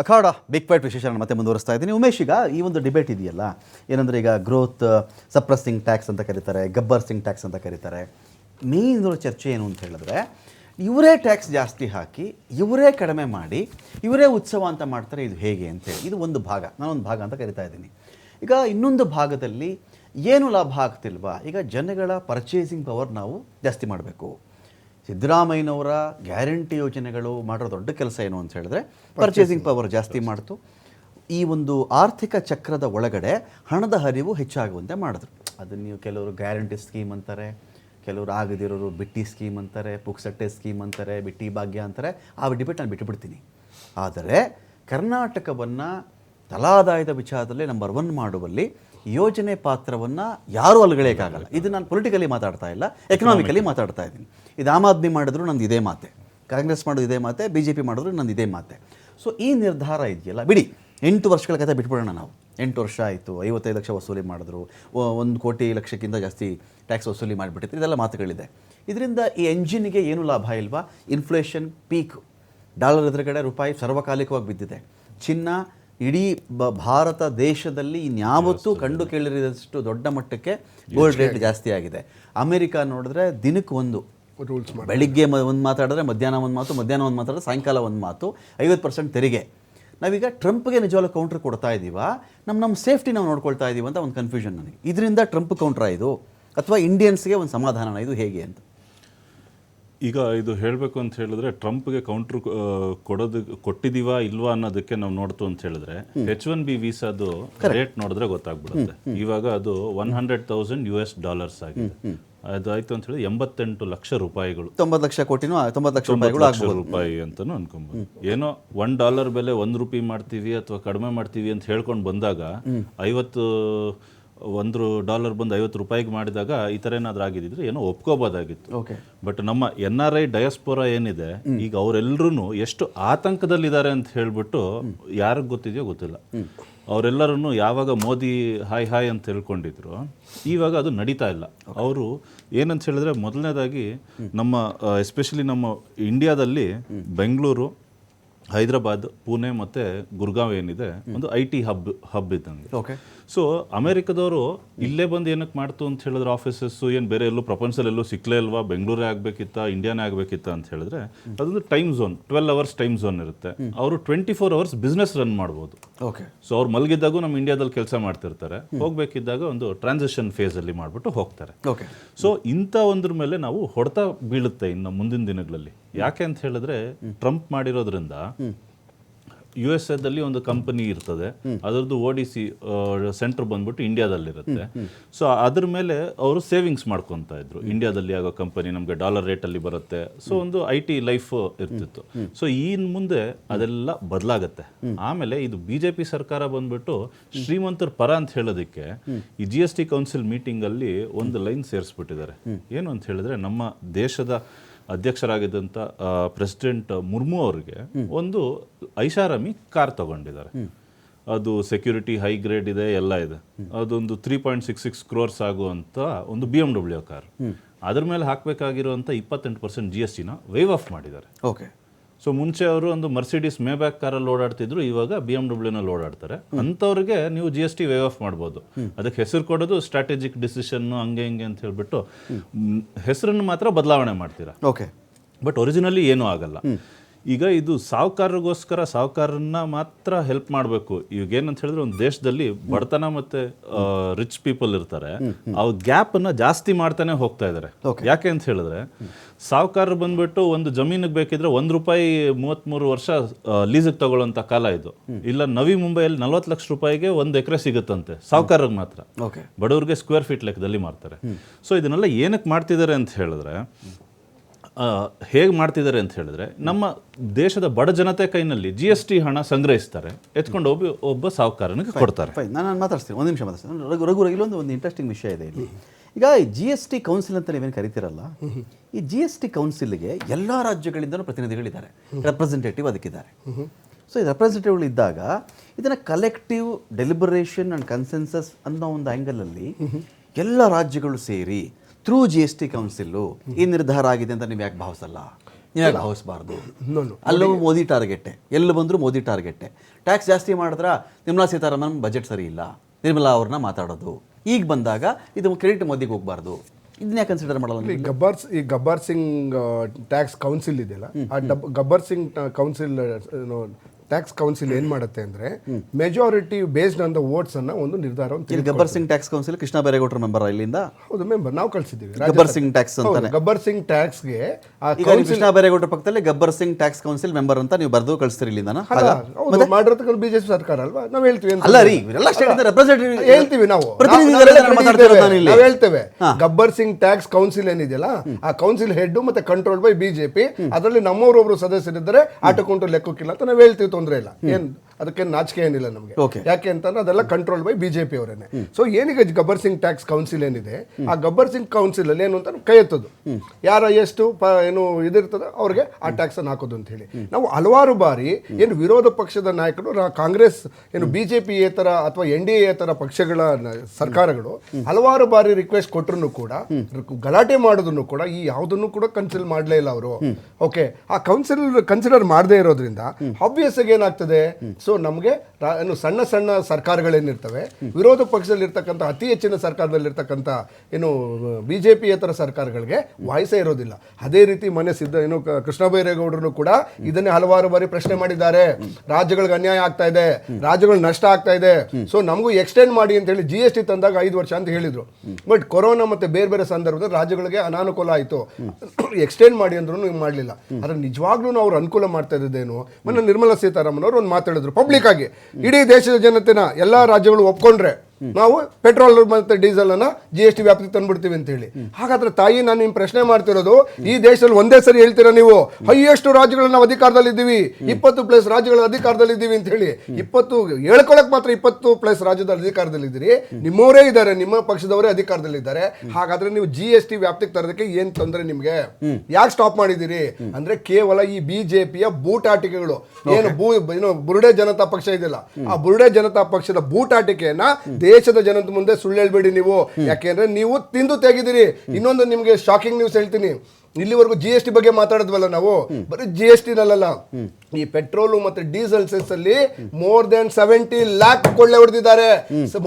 ಅಖಾಡ big fight ವಿಶೇಷ ಮತ್ತೆ ಮುಂದುವರಿಸ್ತಾ ಇದ್ದೀನಿ. ಉಮೇಶ್, ಈಗ ಈ ಒಂದು ಡಿಬೇಟ್ ಇದೆಯಲ್ಲ, ಏನಂದ್ರೆ ಈಗ ಗ್ರೋತ್ ಸಪ್ರೆಸ್ಸಿಂಗ್ ಟ್ಯಾಕ್ಸ್ ಅಂತ ಕರೀತಾರೆ, ಗಬ್ಬರ್ ಸಿಂಗ್ ಟ್ಯಾಕ್ಸ್ ಅಂತ ಕರೀತಾರೆ. ಮೇನ್ ಚರ್ಚೆ ಏನು ಅಂತ ಹೇಳಿದ್ರೆ, ಇವರೇ ಟ್ಯಾಕ್ಸ್ ಜಾಸ್ತಿ ಹಾಕಿ, ಇವರೇ ಕಡಿಮೆ ಮಾಡಿ, ಇವರೇ ಉತ್ಸವ ಅಂತ ಮಾಡ್ತಾರೆ, ಇದು ಹೇಗೆ ಅಂತೇಳಿ ಇದು ಒಂದು ಭಾಗ, ನಾನೊಂದು ಭಾಗ ಅಂತ ಕರಿತಾ ಇದ್ದೀನಿ. ಈಗ ಇನ್ನೊಂದು ಭಾಗದಲ್ಲಿ ಏನು ಲಾಭ ಆಗ್ತಿಲ್ವಾ? ಈಗ ಜನಗಳ ಪರ್ಚೇಸಿಂಗ್ ಪವರ್ ನಾವು ಜಾಸ್ತಿ ಮಾಡಬೇಕು. ಸಿದ್ದರಾಮಯ್ಯನವರ ಗ್ಯಾರಂಟಿ ಯೋಜನೆಗಳು ಮಾಡಿರೋ ದೊಡ್ಡ ಕೆಲಸ ಏನು ಅಂತ ಹೇಳಿದ್ರೆ ಪರ್ಚೇಸಿಂಗ್ ಪವರ್ ಜಾಸ್ತಿ ಮಾಡ್ತು. ಈ ಒಂದು ಆರ್ಥಿಕ ಚಕ್ರದ ಒಳಗಡೆ ಹಣದ ಹರಿವು ಹೆಚ್ಚಾಗುವಂತೆ ಮಾಡಿದ್ರು. ಅದನ್ನು ನೀವು ಕೆಲವರು ಗ್ಯಾರಂಟಿ ಸ್ಕೀಮ್ ಅಂತಾರೆ ಕೆಲವರು ಆಗದಿರೋರು ಬಿಟ್ಟಿ ಸ್ಕೀಮ್ ಅಂತಾರೆ ಪುಕ್ಸಟ್ಟೆ ಸ್ಕೀಮ್ ಅಂತಾರೆ ಬಿಟ್ಟಿ ಭಾಗ್ಯ ಅಂತಾರೆ ಆ ಡಿಬೇಟ್ ನಾನು ಬಿಟ್ಟುಬಿಡ್ತೀನಿ ಆದರೆ ಕರ್ನಾಟಕವನ್ನು ತಲಾದಾಯದ ವಿಚಾರದಲ್ಲಿ ನಂಬರ್ ಒನ್ ಮಾಡುವಲ್ಲಿ ಯೋಜನೆ ಪಾತ್ರವನ್ನು ಯಾರೂ ಅಲ್ಗಳೆಯೋಕ್ಕಾಗಲ್ಲ ಇದು ನಾನು ಪೊಲಿಟಿಕಲಿ ಮಾತಾಡ್ತಾ ಇಲ್ಲ ಎಕನಾಮಿಕಲಿ ಮಾತಾಡ್ತಾ ಇದ್ದೀನಿ. ಇದು ಆಮ್ ಆದ್ಮಿ ಮಾಡಿದ್ರು ನಂದು ಇದೇ ಮಾತೆ ಕಾಂಗ್ರೆಸ್ ಮಾಡೋದು ಇದೇ ಮಾತೆ ಬಿ ಜೆ ಪಿ ಮಾಡಿದ್ರು ನಂದು ಇದೇ ಮಾತೆ. ಸೊ ಈ ನಿರ್ಧಾರ ಇದೆಯಲ್ಲ? ಬಿಡಿ ಎಂಟು ವರ್ಷಗಳ ಕಥೆ ಬಿಟ್ಬಿಡೋಣ ನಾವು. ಎಂಟು ವರ್ಷ ಆಯಿತು ಐವತ್ತೈದು ಲಕ್ಷ ವಸೂಲಿ ಮಾಡಿದ್ರು ಒಂದು ಕೋಟಿ ಲಕ್ಷಕ್ಕಿಂತ ಜಾಸ್ತಿ ಟ್ಯಾಕ್ಸ್ ವಸೂಲಿ ಮಾಡಿಬಿಟ್ಟಿತ್ತು ಇದೆಲ್ಲ ಮಾತುಗಳಿದೆ. ಇದರಿಂದ ಈ ಎಂಜಿನ್ಗೆ ಏನು ಲಾಭ ಇಲ್ವಾ? ಇನ್ಫ್ಲೇಷನ್ ಪೀಕ್ ಡಾಲರ್ ಎದುರುಗಡೆ ರೂಪಾಯಿ ಸರ್ವಕಾಲಿಕವಾಗಿ ಬಿದ್ದಿದೆ. ಚಿನ್ನ ಇಡೀ ಬ ಭಾರತ ದೇಶದಲ್ಲಿ ಇನ್ಯಾವತ್ತೂ ಕಂಡು ಕೇಳಿರಿದಷ್ಟು ದೊಡ್ಡ ಮಟ್ಟಕ್ಕೆ ಗೋಲ್ಡ್ ರೇಟ್ ಜಾಸ್ತಿ ಆಗಿದೆ. ಅಮೆರಿಕ ನೋಡಿದ್ರೆ ದಿನಕ್ಕೆ ಒಂದು ರೂಲ್ಸ್ ಬೆಳಿಗ್ಗೆ ಒಂದು ಮಾತಾಡಿದ್ರೆ ಮಧ್ಯಾಹ್ನ ಒಂದು ಮಾತು ಮಧ್ಯಾಹ್ನ ಒಂದು ಮಾತಾಡಿದ್ರೆ ಸಾಯಂಕಾಲ ಒಂದು ಮಾತು ಐವತ್ತು ಪರ್ಸೆಂಟ್ ತೆರಿಗೆ. ನಾವೀಗ ಟ್ರಂಪ್ಗೆ ನಿಜವಾಗ್ಲೂ ಕೌಂಟ್ರ್ ಕೊಡ್ತಾ ಇದ್ದೀವ ನಮ್ಮ ನಮ್ಮ ಸೇಫ್ಟಿ ನಾವು ನೋಡ್ಕೊಳ್ತಾ ಇದ್ದೀವಿ ಅಂತ ಒಂದು ಕನ್ಫ್ಯೂಷನ್ ನನಗೆ. ಇದರಿಂದ ಟ್ರಂಪ್ ಕೌಂಟ್ರ್ ಇದು? ಅಥವಾ ಇಂಡಿಯನ್ಸ್ಗೆ ಒಂದು ಸಮಾಧಾನ ಇದು ಹೇಗೆ ಅಂತ? ಈಗ ಇದು ಹೇಳಬೇಕು ಅಂತ ಹೇಳಿದ್ರೆ ಟ್ರಂಪ್ಗೆ ಕೌಂಟ್ರ್ ಕೊಡೋದು ಕೊಟ್ಟಿದೀವಾ ಇಲ್ವಾ ಅನ್ನೋದಕ್ಕೆ ನಾವು ನೋಡ್ತು ಅಂತ ಹೇಳಿದ್ರೆ ಎಚ್ ಒನ್ ಬಿ ವೀಸಾದು ರೇಟ್ ನೋಡಿದ್ರೆ ಗೊತ್ತಾಗ್ಬಿಡುತ್ತೆ. ಇವಾಗ ಅದು one hundred thousand U S dollars ಆಗಿದೆ. ಅದು ಆಯ್ತು ಅಂತ ಹೇಳಿ ಎಂಬತ್ತೆಂಟು ಲಕ್ಷ ರೂಪಾಯಿಗಳು. ತೊಂಬತ್ತು ಲಕ್ಷ ಕೋಟಿನೂ ತೊಂಬತ್ತು ಲಕ್ಷ ರೂಪಾಯಿಗಳು ಲಕ್ಷ ರೂಪಾಯಿ ಅಂತಾನು ಅನ್ಕೊಂಬೋದು. ಏನೋ ಒನ್ ಡಾಲರ್ ಬೆಲೆ ಒಂದ್ ರೂಪಾಯಿ ಮಾಡ್ತೀವಿ ಅಥವಾ ಕಡಿಮೆ ಮಾಡ್ತೀವಿ ಅಂತ ಹೇಳ್ಕೊಂಡು ಬಂದಾಗ ಐವತ್ತು ಒಂದು ಡಾಲರ್ ಬಂದು ಐವತ್ತು ರೂಪಾಯಿಗೆ ಮಾಡಿದಾಗ ಈ ಥರ ಏನಾದರೂ ಆಗಿದ್ದಿದ್ರೆ ಏನೋ ಒಪ್ಕೋಬೋದಾಗಿತ್ತು. ಓಕೆ ಬಟ್ ನಮ್ಮ ಎನ್ ಆರ್ ಐ ಡಯಸ್ಪೋರ ಏನಿದೆ ಈಗ ಅವರೆಲ್ಲರೂ ಎಷ್ಟು ಆತಂಕದಲ್ಲಿದ್ದಾರೆ ಅಂತ ಹೇಳಿಬಿಟ್ಟು ಯಾರಿಗೆ ಗೊತ್ತಿದೆಯೋ ಗೊತ್ತಿಲ್ಲ. ಅವರೆಲ್ಲರೂ ಯಾವಾಗ ಮೋದಿ ಹಾಯ್ ಹಾಯ್ ಅಂತ ಹೇಳ್ಕೊಂಡಿದ್ರು ಇವಾಗ ಅದು ನಡೀತಾ ಇಲ್ಲ. ಅವರು ಏನಂತ ಹೇಳಿದ್ರೆ ಮೊದಲನೇದಾಗಿ ನಮ್ಮ ಎಸ್ಪೆಷಲಿ ನಮ್ಮ ಇಂಡಿಯಾದಲ್ಲಿ ಬೆಂಗಳೂರು ಹೈದರಾಬಾದ್ ಪುಣೆ ಮತ್ತೆ ಗುರ್ಗಾಂವ್ ಏನಿದೆ ಒಂದು ಐ ಟಿ ಹಬ್ ಹಬ್ ಇದ್ದಂಗೆ. ಓಕೆ ಸೊ ಅಮೆರಿಕದವರು ಇಲ್ಲೇ ಬಂದು ಏನಕ್ಕೆ ಮಾಡ್ತು ಅಂತ ಹೇಳಿದ್ರೆ ಆಫೀಸಸ್ಸು ಏನು ಬೇರೆ ಎಲ್ಲೂ ಪ್ರಪಂಚದಲ್ಲಿ ಎಲ್ಲೂ ಸಿಕ್ಲೇ ಅಲ್ವಾ ಬೆಂಗಳೂರೇ ಆಗಬೇಕಿತ್ತ? ಇಂಡಿಯಾನೇ ಆಗಬೇಕಿತ್ತ ಅಂತ ಹೇಳಿದ್ರೆ ಅದೊಂದು time zone twelve hours time zone ಇರುತ್ತೆ. ಅವರು twenty four hours business run ಮಾಡ್ಬೋದು. ಓಕೆ ಸೊ ಅವ್ರು ಮಲಗಿದ್ದಾಗೂ ನಮ್ಮ ಇಂಡಿಯಾದಲ್ಲಿ ಕೆಲಸ ಮಾಡ್ತಿರ್ತಾರೆ. ಹೋಗಬೇಕಿದ್ದಾಗ ಒಂದು ಟ್ರಾನ್ಸಿಷನ್ ಫೇಸಲ್ಲಿ ಮಾಡ್ಬಿಟ್ಟು ಹೋಗ್ತಾರೆ. ಓಕೆ ಸೊ ಇಂಥ ಒಂದ್ರ ಮೇಲೆ ನಾವು ಹೊಡೆತ ಬೀಳುತ್ತೆ ಇನ್ನು ಮುಂದಿನ ದಿನಗಳಲ್ಲಿ. ಯಾಕೆ ಅಂತ ಹೇಳಿದ್ರೆ ಟ್ರಂಪ್ ಮಾಡಿರೋದ್ರಿಂದ ಯು ಎಸ್ ಎದಲ್ಲಿ ಒಂದು ಕಂಪನಿ ಇರ್ತದೆ. ಅದರದ್ದು ಓ ಡಿ ಸಿ ಸೆಂಟರ್ ಬಂದ್ಬಿಟ್ಟು ಇಂಡಿಯಾದಲ್ಲಿರುತ್ತೆ ಸೊ ಅದ್ರ ಮೇಲೆ ಅವರು ಸೇವಿಂಗ್ಸ್ ಮಾಡ್ಕೊತಾ ಇದ್ರು. ಇಂಡಿಯಾದಲ್ಲಿ ಆಗೋ ಕಂಪನಿ ನಮಗೆ ಡಾಲರ್ ರೇಟಲ್ಲಿ ಬರುತ್ತೆ. ಸೊ ಒಂದು ಐ ಟಿ ಲೈಫ್ ಇರ್ತಿತ್ತು. ಸೊ ಈ ಮುಂದೆ ಅದೆಲ್ಲ ಬದಲಾಗತ್ತೆ. ಆಮೇಲೆ ಇದು ಬಿ ಜೆ ಪಿ ಸರ್ಕಾರ ಬಂದ್ಬಿಟ್ಟು ಶ್ರೀಮಂತರ ಪರ ಅಂತ ಹೇಳೋದಕ್ಕೆ ಈ G S T council meeting ಅಲ್ಲಿ ಒಂದು ಲೈನ್ ಸೇರಿಸ್ಬಿಟ್ಟಿದ್ದಾರೆ. ಏನು ಅಂತ ಹೇಳಿದ್ರೆ ನಮ್ಮ ದೇಶದ ಅಧ್ಯಕ್ಷರಾಗಿದ್ದಂಥ ಪ್ರೆಸಿಡೆಂಟ್ ಮುರ್ಮು ಅವರಿಗೆ ಒಂದು ಐಷಾರಾಮಿ ಕಾರ್ ತಗೊಂಡಿದ್ದಾರೆ. ಅದು ಸೆಕ್ಯೂರಿಟಿ ಹೈ ಗ್ರೇಡ್ ಇದೆ ಎಲ್ಲ ಇದೆ. ಅದೊಂದು three point six six crores ಆಗುವಂಥ ಒಂದು ಬಿ ಎಂ ಡಬ್ಲ್ಯೂ ಕಾರ್. ಅದ್ರ ಮೇಲೆ ಹಾಕಬೇಕಾಗಿರುವಂಥ ಇಪ್ಪತ್ತೆಂಟು ಪರ್ಸೆಂಟ್ ಜಿ ಎಸ್ ಟಿನ ವೇವ್ ಆಫ್ ಮಾಡಿದ್ದಾರೆ. ಓಕೆ ಸೊ ಮುಂಚೆ ಅವರು ಒಂದು ಮರ್ಸಿಡೀಸ್ ಮೇಬ್ಯಾಕ್ ಕಾರಲ್ಲಿ ಓಡಾಡ್ತಿದ್ರು ಇವಾಗ ಬಿ ಎಂ ಡಬ್ಲ್ಯೂನಲ್ಲಿ ಓಡಾಡ್ತಾರೆ. ಅಂಥವ್ರಿಗೆ ನೀವು G S T waive off ಮಾಡ್ಬೋದು. ಅದಕ್ಕೆ ಹೆಸರು ಕೊಡೋದು ಸ್ಟ್ರಾಟಜಿಕ್ ಡಿಸಿಷನ್ ಹಂಗೆ ಹಿಂಗೆ ಅಂತ ಹೇಳ್ಬಿಟ್ಟು ಹೆಸರನ್ನು ಮಾತ್ರ ಬದಲಾವಣೆ ಮಾಡ್ತೀರಾ. ಓಕೆ ಬಟ್ ಒರಿಜಿನಲಿ ಏನೂ ಆಗಲ್ಲ. ಈಗ ಇದು ಸಾಹುಕಾರರಿಗೋಸ್ಕರ ಸಾಹುಕಾರನ್ನ ಮಾತ್ರ ಹೆಲ್ಪ್ ಮಾಡಬೇಕು. ಈಗ ಏನಂತ ಹೇಳಿದ್ರೆ ಒಂದು ದೇಶದಲ್ಲಿ ಬಡತನ ಮತ್ತೆ ರಿಚ್ ಪೀಪಲ್ ಇರ್ತಾರೆ. ಅವ್ರ ಗ್ಯಾಪ್ ಅನ್ನ ಜಾಸ್ತಿ ಮಾಡ್ತಾನೆ ಹೋಗ್ತಾ ಇದ್ದಾರೆ ಯಾಕೆ ಅಂತ ಹೇಳಿದ್ರೆ ಸಾಹುಕಾರರು ಬಂದ್ಬಿಟ್ಟು ಒಂದು ಜಮೀನಿಗೆ ಬೇಕಿದ್ರೆ ಒಂದ್ ರೂಪಾಯಿ ಮೂವತ್ಮೂರು ವರ್ಷ ಲೀಸಿಗೆ ತಗೊಳ್ಳೋಂಥ ಕಾಲ ಇದು. ಇಲ್ಲ ನವಿ ಮುಂಬೈಯಲ್ಲಿ ನಲ್ವತ್ತು ಲಕ್ಷ ರೂಪಾಯಿಗೆ ಒಂದು ಎಕರೆ ಸಿಗುತ್ತಂತೆ ಸಾಹುಕಾರರಿಗೆ ಮಾತ್ರ. ಬಡವರಿಗೆ ಸ್ಕ್ವೇರ್ ಫೀಟ್ ಲೆಕ್ಕದಲ್ಲಿ ಮಾಡ್ತಾರೆ ಸೊ ಇದನ್ನೆಲ್ಲ ಏನಕ್ಕೆ ಮಾಡ್ತಿದ್ದಾರೆ ಅಂತ ಹೇಳಿದ್ರೆ ಹೇಗೆ ಮಾಡ್ತಿದ್ದಾರೆ ಅಂತ ಹೇಳಿದ್ರೆ ನಮ್ಮ ದೇಶದ ಬಡ ಜನತೆ ಕೈನಲ್ಲಿ ಜಿ ಎಸ್ ಟಿ ಹಣ ಸಂಗ್ರಹಿಸ್ತಾರೆ ಎತ್ಕೊಂಡು ಒಬ್ಬ ಒಬ್ಬ ಸಾಹುಕಾರನಿಗೆ ಕೊಡ್ತಾರೆ. ಫೈನ್ ನಾನು ಮಾತಾಡ್ತೀನಿ ಒಂದು ನಿಮಿಷ ಮಾತಾಡ್ತೀನಿ ರಘು ರಘು ಇಲ್ಲೊಂದು ಒಂದು ಇಂಟ್ರೆಸ್ಟಿಂಗ್ ವಿಷಯ ಇದೆ ಇಲ್ಲಿ. ಈಗ ಜಿ ಎಸ್ ಟಿ ಕೌನ್ಸಿಲ್ ಅಂತ ನೀವೇನು ಕರಿತೀರಲ್ಲ ಈ ಜಿ ಎಸ್ ಟಿ ಕೌನ್ಸಿಲ್ಗೆ ಎಲ್ಲ ರಾಜ್ಯಗಳಿಂದಲೂ ಪ್ರತಿನಿಧಿಗಳಿದ್ದಾರೆ ರೆಪ್ರೆಸೆಂಟೇಟಿವ್ ಅದಕ್ಕಿದ್ದಾರೆ. ಸೊ ಈ ರೆಪ್ರೆಸೆಂಟೇಟಿವ್ಗಳು ಇದ್ದಾಗ ಇದನ್ನು ಕಲೆಕ್ಟಿವ್ ಡೆಲಿಬರೇಷನ್ ಆ್ಯಂಡ್ ಕನ್ಸೆನ್ಸಸ್ ಅನ್ನೋ ಒಂದು ಆ್ಯಂಗಲಲ್ಲಿ ಎಲ್ಲ ರಾಜ್ಯಗಳು ಸೇರಿ through G S T council ಈ ನಿರ್ಧಾರ ಆಗಿದೆ ಅಂತ ನೀವು ಯಾಕೆ ಭಾವಿಸಲ್ಲ? ನೀವ್ಯಾಕೆ ಭಾವಿಸಬಾರ್ದು? ಅಲ್ಲೂ ಮೋದಿ ಟಾರ್ಗೆಟ್ಟೆ ಎಲ್ಲಿ ಬಂದರೂ ಮೋದಿ ಟಾರ್ಗೆಟ್ಟೆ ಟ್ಯಾಕ್ಸ್ ಜಾಸ್ತಿ ಮಾಡಿದ್ರ ನಿರ್ಮಲಾ ಸೀತಾರಾಮನ್ ಬಜೆಟ್ ಸರಿ ಇಲ್ಲ. ನಿರ್ಮಲಾ ಅವ್ರನ್ನ ಮಾತಾಡೋದು. ಈಗ ಬಂದಾಗ ಇದು ಕ್ರೆಡಿಟ್ ಮೋದಿಗೆ ಹೋಗಬಾರ್ದು. ಇದನ್ನ ಕನ್ಸಿಡರ್ ಮಾಡಲ್ಲ ಈ ಗಬ್ಬರ್ ಈ ಗಬ್ಬರ್ ಸಿಂಗ್ ಟ್ಯಾಕ್ಸ್ ಕೌನ್ಸಿಲ್ ಇದೆಯಲ್ಲ ಆ dub Gabbar Singh council tax council ಏನ್ ಮಾಡುತ್ತೆ ಅಂದ್ರೆ majority based on the votes ಅನ್ನ ಒಂದು ನಿರ್ಧಾರವನ್ನು ಗಬ್ಬರ್ ಸಿಂಗ್ ಟ್ಯಾಕ್ಸ್ ಕೌನ್ಸಿಲ್ ಕೃಷ್ಣ ಬೈರೇಗೌಡರ ಮೆಂಬರ್ ಇಲ್ಲಿಂದ? ಹೌದು ಮೆಂಬರ್ ನಾವು ಕಳಿಸಿದ್ದೀವಿ. ಗಬ್ಬರ್ ಸಿಂಗ್ ಟ್ಯಾಕ್ಸ್ ಅಂತ ಗಬ್ಬರ್ ಸಿಂಗ್ ಟ್ಯಾಕ್ಸ್ಗೆ ಈಗ ನೀವು ಕೃಷ್ಣ ಬೈರೇಗೌಡರ ಪಕ್ಕದಲ್ಲಿ Gabbar Singh tax council member ಅಂತ ನೀವು ಬರೆದು ಕಳಿಸ್ತೀರಿ ಇಲ್ಲಿಂದ ಬಿಜೆಪಿ ಸರ್ಕಾರ ಅಲ್ವಾ? ನಾವು ಹೇಳ್ತೀವಿ ಅಲ್ಲ ರೀ ಸ್ಟೇಟ್ ರೆಪ್ರೆಸೆಂಟೇಟಿವ್ ಹೇಳ್ತೀವಿ. ನಾವು. ಹೇಳ್ತೇವೆ. ಗಬ್ಬರ್ ಸಿಂಗ್ ಟ್ಯಾಕ್ಸ್ ಕೌನ್ಸಿಲ್ ಏನಿದೆಯಲ್ಲ ಆ ಕೌನ್ಸಿಲ್ ಹೆಡ್ ಮತ್ತೆ ಕಂಟ್ರೋಲ್ ಬೈ ಬಿಜೆಪಿ ಅದರಲ್ಲಿ ನಮ್ಮವರೊಬ್ರು ಸದಸ್ಯರಿದ್ದರೆ ಆಟಕೊಂಡು ಲೆಕ್ಕಕ್ಕಿಲ್ಲ ಅಂತ ನಾವು ಹೇಳ್ತೀವಿ. ತೊಂದರೆ ಇಲ್ಲ ಏನ್ ಅದಕ್ಕೆ ನಾಚಿಕೆ ಏನಿಲ್ಲ ನಮಗೆ. ಯಾಕೆ ಅಂತಂದ್ರೆ ಅದೆಲ್ಲ ಕಂಟ್ರೋಲ್ ಬೈ ಬಿಜೆಪಿ ಅವರೇನೆ. ಸೊ ಏನೀಗ ಗಬ್ಬರ್ ಸಿಂಗ್ ಟ್ಯಾಕ್ಸ್ ಕೌನ್ಸಿಲ್ ಏನಿದೆ ಆ ಗಬ್ಬರ್ ಸಿಂಗ್ ಕೌನ್ಸಿಲ್ ಅಲ್ಲಿ ಏನು ಅಂತ ಕೈ ಎತ್ತದು ಯಾರ ಎಷ್ಟು ಏನು ಇದಿರ್ತದೆ ಅವ್ರಿಗೆ ಆ ಟ್ಯಾಕ್ಸ್ ಅನ್ನು ಹಾಕೋದು ಅಂತ ಹೇಳಿ. ನಾವು ಹಲವಾರು ಬಾರಿ ಏನು ವಿರೋಧ ಪಕ್ಷದ ನಾಯಕರು ಕಾಂಗ್ರೆಸ್ ಏನು ಬಿಜೆಪಿ ಏತರ ಅಥವಾ ಎನ್ ಡಿ ಎ ಏತರ ಪಕ್ಷಗಳ ಸರ್ಕಾರಗಳು ಹಲವಾರು ಬಾರಿ ರಿಕ್ವೆಸ್ಟ್ ಕೊಟ್ಟರು ಕೂಡ ಗಲಾಟೆ ಮಾಡೋದನ್ನು ಕೂಡ ಈ ಯಾವುದನ್ನು ಕೂಡ ಕನ್ಸಿಲ್ ಮಾಡಲೇ ಇಲ್ಲ ಅವರು. ಓಕೆ ಆ ಕೌನ್ಸಿಲ್ ಕನ್ಸಿಡರ್ ಮಾಡದೇ ಇರೋದ್ರಿಂದ ಆಬ್ವಿಯಸ್ ಆಗಿ ಏನಾಗ್ತದೆ? ಸೊ ನಮಗೆ ಏನು ಸಣ್ಣ ಸಣ್ಣ ಸರ್ಕಾರಗಳೇನಿರ್ತವೆ, ವಿರೋಧ ಪಕ್ಷದಲ್ಲಿರ್ತಕ್ಕಂಥ, ಅತಿ ಹೆಚ್ಚಿನ ಸರ್ಕಾರದಲ್ಲಿರ್ತಕ್ಕಂಥ ಏನು ಬಿ ಜೆ ಪಿಯೇತರ ಸರ್ಕಾರಗಳಿಗೆ ವಾಯ್ಸೇ ಇರೋದಿಲ್ಲ. ಅದೇ ರೀತಿ ಮನೆ ಸಿದ್ಧ ಏನು ಕೃಷ್ಣ ಬೈರೇಗೌಡರು ಕೂಡ ಇದನ್ನೇ ಹಲವಾರು ಬಾರಿ ಪ್ರಶ್ನೆ ಮಾಡಿದ್ದಾರೆ. ರಾಜ್ಯಗಳಿಗೆ ಅನ್ಯಾಯ ಆಗ್ತಾ ಇದೆ, ರಾಜ್ಯಗಳು ನಷ್ಟ ಆಗ್ತಾ ಇದೆ. ಸೊ ನಮಗೂ ಎಕ್ಸ್ಟೆಂಡ್ ಮಾಡಿ ಅಂತ ಹೇಳಿ ಜಿ ಎಸ್ ಟಿ ತಂದಾಗ ಐದು ವರ್ಷ ಅಂತ ಹೇಳಿದ್ರು. ಬಟ್ ಕೊರೋನಾ ಮತ್ತೆ ಬೇರೆ ಬೇರೆ ಸಂದರ್ಭದಲ್ಲಿ ರಾಜ್ಯಗಳಿಗೆ ಅನಾನುಕೂಲ ಆಯಿತು. ಎಕ್ಸ್ಟೆಂಡ್ ಮಾಡಿ ಅಂದ್ರೂ ಮಾಡಲಿಲ್ಲ. ಆದ್ರೆ ನಿಜವಾಗ್ಲೂ ಅವ್ರು ಅನುಕೂಲ ಮಾಡ್ತಾ ಇದ್ದೇನು ಮೊನ್ನೆ ನಿರ್ಮಲಾ ಸೀತಾರಾಮನ್ ಅವರು ಒಂದು ಮಾತಾಡಿದ್ರು ಪಬ್ಲಿಕ್ ಆಗಿ. ಇಡೀ ದೇಶದ ಜನತೆನ ಎಲ್ಲಾ ರಾಜ್ಯಗಳು ಒಪ್ಕೊಂಡ್ರೆ ನಾವು ಪೆಟ್ರೋಲ್ ಮತ್ತೆ ಡೀಸೆಲ್ ಅನ್ನ ಜಿ ಎಸ್ ಟಿ ವ್ಯಾಪ್ತಿಗೆ ತಂದ್ಬಿಡ್ತೀವಿ ಅಂತ ಹೇಳಿ ಹಾಗಾದ್ರೆ ತಾಯಿ ನಾನು ನಿಮ್ ಪ್ರಶ್ನೆ ಮಾಡ್ತಿರೋದು ಈ ದೇಶದಲ್ಲಿ ಒಂದೇ ಸರಿ ಹೇಳ್ತೀರಾ ನೀವು? ಹೈಯೆಸ್ಟ್ ರಾಜ್ಯಗಳು ನಾವು ಅಧಿಕಾರದಲ್ಲಿ ಇದ್ದೀವಿ. ಇಪ್ಪತ್ತು ಪ್ಲಸ್ ರಾಜ್ಯಗಳ ಅಧಿಕಾರದಲ್ಲಿ ಇದ್ದೀವಿ ಅಂತ ಹೇಳಿ ಇಪ್ಪತ್ತು ಹೇಳ್ಕೊಳಕ್ ಮಾತ್ರ ಇಪ್ಪತ್ತು ಪ್ಲಸ್ ರಾಜ್ಯದ ಅಧಿಕಾರದಲ್ಲಿ ಇದ್ದೀರಿ. ನಿಮ್ಮವರೇ ಇದ್ದಾರೆ ನಿಮ್ಮ ಪಕ್ಷದವರೇ ಅಧಿಕಾರದಲ್ಲಿ ಇದ್ದಾರೆ. ಹಾಗಾದ್ರೆ ನೀವು ಜಿ ಎಸ್ ಟಿ ವ್ಯಾಪ್ತಿಗೆ ತರೋದಕ್ಕೆ ಏನ್ ತೊಂದರೆ ನಿಮ್ಗೆ? ಯಾಕೆ ಸ್ಟಾಪ್ ಮಾಡಿದ್ದೀರಿ? ಅಂದ್ರೆ ಕೇವಲ ಈ ಬಿಜೆಪಿಯ ಬೂಟಾಟಿಕೆಗಳು. ಏನು ಬೂ ಏನು ಬುರುಡೆ ಜನತಾ ಪಕ್ಷ ಇದೆಯಲ್ಲ ಆ ಬುರುಡೆ ಜನತಾ ಪಕ್ಷದ ಬೂಟಾಟಿಕೆಯನ್ನ ದೇಶದ ಜನದ ಮುಂದೆ ಸುಳ್ಳು ಹೇಳ್ಬೇಡಿ ನೀವು. ಯಾಕೆಂದ್ರೆ ನೀವು ತಿಂದು ತೆಗಿದಿರಿ. ಇನ್ನೊಂದು ನಿಮಗೆ ಶಾಕಿಂಗ್ ನ್ಯೂಸ್ ಹೇಳ್ತೀನಿ. ಇಲ್ಲಿವರೆಗೂ ಜಿ ಎಸ್ ಟಿ ಬಗ್ಗೆ ಮಾತಾಡಿದ್ವಲ್ಲ ನಾವು? ಬರೀ ಜಿ ಎಸ್ ಟಿ ನಲ್ಲ ಈ ಪೆಟ್ರೋಲು ಮತ್ತೆ ಡೀಸೆಲ್ ಸೆಸ್ ಅಲ್ಲಿ ಮೋರ್ ದೆನ್ ಸೆವೆಂಟಿ ಲ್ಯಾಕ್ ಕೊಳ್ಳೆ ಹೊಡೆದಿದ್ದಾರೆ.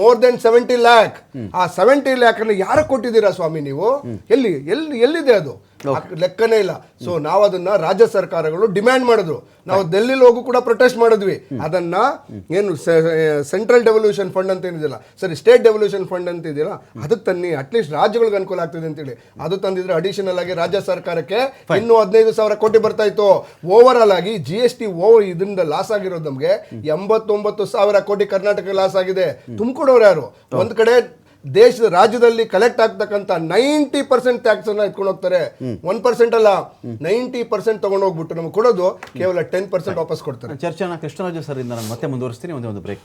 ಮೋರ್ ದೆನ್ ಸೆವೆಂಟಿ ಲ್ಯಾಕ್ ಆ ಸೆವೆಂಟಿ ಲ್ಯಾಕ್ ಅನ್ನು ಯಾರು ಕೊಟ್ಟಿದ್ದೀರಾ ಸ್ವಾಮಿ ನೀವು? ಎಲ್ಲಿ ಎಲ್ಲಿ ಎಲ್ಲಿದೆ ಅದು? ಲೆಕ್ಕನೇ ಇಲ್ಲ. ಸೊ ನಾವು ಅದನ್ನ ರಾಜ್ಯ ಸರ್ಕಾರಗಳು ಡಿಮ್ಯಾಂಡ್ ಮಾಡಿದ್ರು. ನಾವು ಡೆಲ್ಲಿಲಿ ಹೋಗು ಕೂಡ ಪ್ರೊಟೆಸ್ಟ್ ಮಾಡಿದ್ವಿ. ಅದನ್ನ ಏನು ಸೆಂಟ್ರಲ್ ಡೆವಲ್ಯೂಷನ್ ಫಂಡ್ ಅಂತ ಏನಿದೆಯಲ್ಲ ಸರಿ ಸ್ಟೇಟ್ ಡೆವಲ್ಯೂಷನ್ ಫಂಡ್ ಅಂತ ಇದೆಯಲ್ಲ ಅದಕ್ಕೆ ತನ್ನಿ ಅಟ್ಲೀಸ್ಟ್ ರಾಜ್ಯಗಳಿಗೆ ಅನುಕೂಲ ಆಗ್ತದೆ ಅಂತೇಳಿ. ಅದು ತಂದಿದ್ರೆ ಅಡಿಷನಲ್ ಆಗಿ ರಾಜ್ಯ ಸರ್ಕಾರಕ್ಕೆ ಇನ್ನೂ ಹದಿನೈದು ಸಾವಿರ ಕೋಟಿ ಬರ್ತಾ ಇತ್ತು. ಓವರ್ ಆಲ್ ಆಗಿ ಜಿ ಎಸ್ ಟಿ ಓವರ್ ಇದರಿಂದ ಲಾಸ್ ಆಗಿರೋದು ನಮಗೆ ಎಂಬತ್ತೊಂಬತ್ತು ಸಾವಿರ ಕೋಟಿ ಕರ್ನಾಟಕ ಲಾಸ್ ಆಗಿದೆ. ತುಂಬಿಕೊಡೋರು ಯಾರು? ಒಂದ್ ಕಡೆ ದೇಶದ ರಾಜ್ಯದಲ್ಲಿ ಕಲೆಕ್ಟ್ ಆಗ್ತಕ್ಕಂಥ ನೈಂಟಿ ಪರ್ಸೆಂಟ್ ಟ್ಯಾಕ್ಸ್ ಅನ್ನ ಇಟ್ಕೊಂಡು ಹೋಗ್ತಾರೆ. ಒನ್ ಪರ್ಸೆಂಟ್ ಅಲ್ಲ ನೈಂಟಿ ಪರ್ಸೆಂಟ್ ತಗೊಂಡು ಹೋಗ್ಬಿಟ್ಟು ನಮ್ಗೆ ಕೊಡೋದು ಕೇವಲ ಟೆನ್ ಪರ್ಸೆಂಟ್ ವಾಪಸ್ ಕೊಡ್ತಾರೆ. ಚರ್ಚೆನ ಕೃಷ್ಣರಾಜು ಸರ್ ಇಂದ ನಾನು ಮತ್ತೆ ಮುಂದುವರಿಸ್ತೀನಿ ಒಂದೇ ಒಂದು ಬ್ರೇಕ್